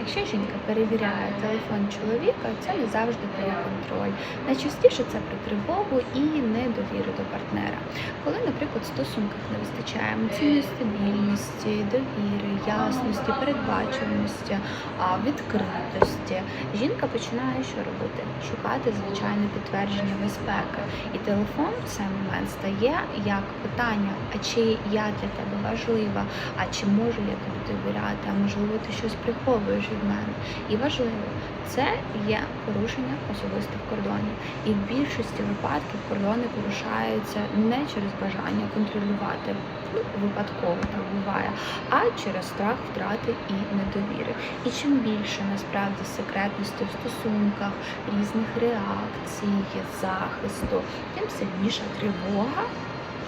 Якщо жінка перевіряє телефон чоловіка, це не завжди про контроль. Найчастіше це про тривогу і недовіру до партнера. Коли, наприклад, в стосунках не вистачає емоційної стабільності, довіри, ясності, передбачуваності, відкритості, жінка починає що робити? Шукати звичайне підтвердження безпеки. І телефон в цей момент стає як питання: а чи я для тебе важлива, а чи можу я тобі довіряти, а можливо ти щось приховуєш від мене. І важливо, це є порушення особистих кордонів. І в більшості випадків кордони порушаються не через бажання контролювати, ну випадково так буває, а через страх втрати і недовіри. І чим більше насправді секретності в стосунках, різних реакцій, захисту, тим сильніша тривога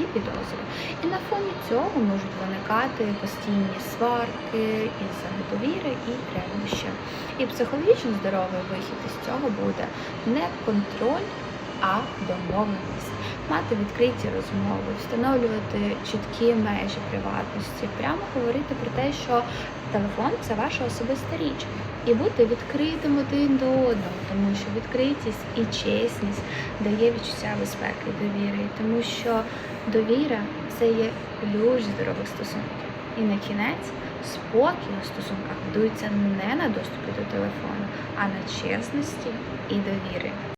і підозри. І на фоні цього можуть виникати постійні сварки із-за недовіри і ревнощі. І психологічно здоровий вихід із цього буде не контроль, а домовленість. Мати відкриті розмови, встановлювати чіткі межі приватності, прямо говорити про те, що телефон це ваша особиста річ, і бути відкритим один до одного, тому що відкритість і чесність дає відчуття безпеки і довіри, тому що довіра це є ключ здорових стосунків. І на кінець спокій у стосунках будується не на доступі до телефону, а на чесності і довіри.